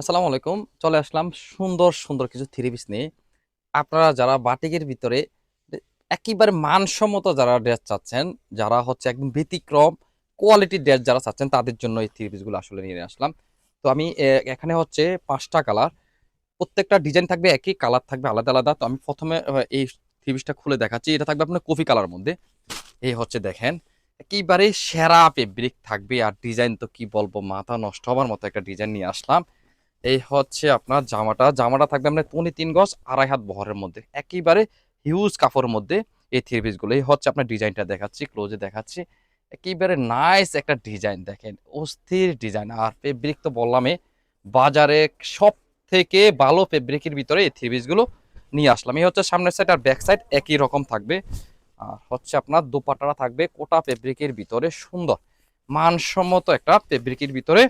আসসালামু আলাইকুম। চলে আসলাম সুন্দর সুন্দর কিছু থ্রি পিস নিয়ে। আপনারা যারা বাটিকের ভিতরে একেবারে মানসম্মত যারা ড্রেস চাচ্ছেন, যারা হচ্ছে একদম ব্যতিক্রম কোয়ালিটির ড্রেস যারা চাচ্ছেন, তাদের জন্য এই থ্রি পিসগুলো আসলে নিয়ে আসলাম। তো আমি এখানে হচ্ছে পাঁচটা কালার প্রত্যেকটা ডিজাইন থাকবে একই কালার থাকবে আলাদা আলাদা। তো আমি প্রথমে এই থ্রি পিসটা খুলে দেখাচ্ছি। এটা থাকবে আপনার কফি কালার মধ্যে। এই হচ্ছে দেখেন, একেবারে সেরা ফেব্রিক থাকবে। আর ডিজাইন তো কি বলব, মাথা নষ্ট হবার মতো একটা ডিজাইন নিয়ে আসলাম। এই হচ্ছে আপনার জামাটা। জামাটা থাকবে আপনার পনি তিন গজ, আড়াই হাত বহরের মধ্যে। একেবারে হিউজ কাপড়ের মধ্যে এই থ্রি পিসগুলো এই হচ্ছে আপনার ডিজাইনটা দেখাচ্ছি ক্লোজে দেখাচ্ছি। একেবারে নাইস একটা ডিজাইন দেখেন, অস্থির ডিজাইন। আর ফেব্রিক তো বললামই বাজারে সব থেকে ভালো ফেব্রিকের ভিতরে এই থ্রি পিসগুলো নিয়ে আসলাম। এই হচ্ছে সামনের সাইড আর ব্যাক সাইড একই রকম থাকবে। আর হচ্ছে আপনার দোপাট্টাটা থাকবে কোটা ফেব্রিকের ভিতরে সুন্দর, মানসম্মত একটা ফেব্রিকের ভিতরে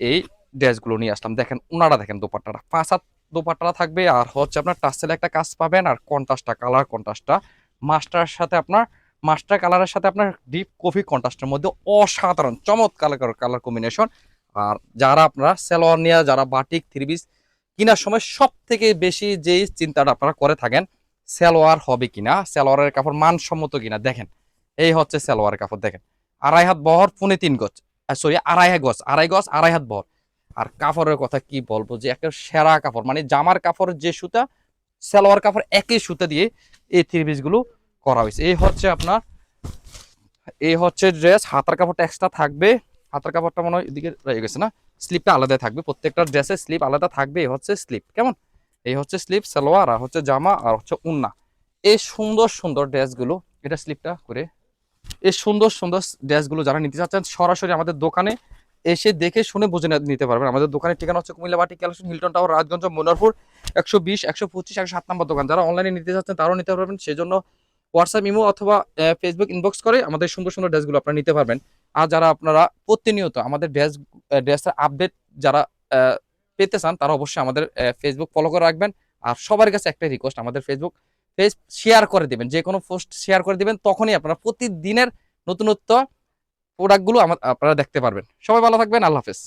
এই ড্রেসগুলো নিয়ে আসলাম। দেখেন, ওনারা দেখেন দোপাট্টাটা। হাত দোপাট্টাটা থাকবে, আর হচ্ছে আপনার টাসেল একটা কাজ পাবেন, আর কন্ট্রাস্টটা কালার কন্ট্রাস্টটা মাস্টারের সাথে আপনার, মাস্টার কালারের সাথে আপনার ডিপ কফি কন্ট্রাস্টের মধ্যে অসাধারণ, চমৎকার কালার কম্বিনেশন আর যারা আপনারা সেলোয়ার নিয়ে, যারা বাটিক থ্রি পিস কেনার সময় সব থেকে বেশি যেই চিন্তাটা আপনারা করে থাকেন, সেলোয়ার হবে কিনা, সেলোয়ারের কাপড় মানসম্মত কিনা, দেখেন। এই হচ্ছে সেলোয়ারের কাপড়, দেখেন। আড়াই হাত বহর, পুনে তিন গজ সরি আড়াই গজ আড়াই গজ, আড়াই হাত বহর। আর কাপড়ের কথা কি বলব? যে একটা সেরা কাপড় মানে জামার কাপড়ের যে সুতা, সালোয়ার কাপড় একই সুতা দিয়ে এই থ্রি গুলো করা হয়েছে। এই হচ্ছে আপনার, এই হচ্ছে ড্রেস হাতার কাপড়টা এক্সট্রা থাকবে। হাতার কাপড়টা মনে হয় এদিকে রয়ে গেছে না? স্লিপটা আলাদা থাকবে। প্রত্যেকটা ড্রেসের স্লিপ আলাদা থাকবে। এই হচ্ছে স্লিপ কেমন? এই হচ্ছে স্লিপ সালোয়ার, আর হচ্ছে জামা, আর হচ্ছে উন্না। এই সুন্দর সুন্দর ড্রেসগুলো এটা স্লিপটা করে, এই সুন্দর সুন্দর ড্রেসগুলো যারা নিতে চাচ্ছেন, সরাসরি আমাদের দোকানে এসে দেখে শুনে বুঝে নিতে পারবেন। আমাদের দোকানের ঠিকানা হচ্ছে কুমিল্লা বাটি collection Hilton tower, Rajganj, Monorpur, একশো বিশ, একশো পঁচিশ, একশো সাত নম্বর দোকান। যারা অনলাইনে নিতে চাচ্ছেন, তারাও নিতে পারবেন। সেজন্য হোয়াটসঅ্যাপ ইমো অথবা ফেসবুক ইনবক্স করে আমাদের সুন্দর সুন্দর ড্রেসগুলো আপনারা নিতে পারবেন। আর যারা আপনারা প্রতিনিয়ত আমাদের ড্রেস ড্রেসের আপডেট যারা পেতে চান, তারা অবশ্যই আমাদের ফেসবুক ফলো করে রাখবেন। আর সবার কাছে একটা রিকোয়েস্ট আমাদের ফেসবুক পেজ শেয়ার করে দেবেন। যে কোনো পোস্ট শেয়ার করে দিবেন, তখনই আপনারা প্রতিদিনের নতুনত্ব প্রোডাক্টগুলো আপনারা দেখতে পারবেন। সবাই ভালো থাকবেন আল্লাহ হাফেজ।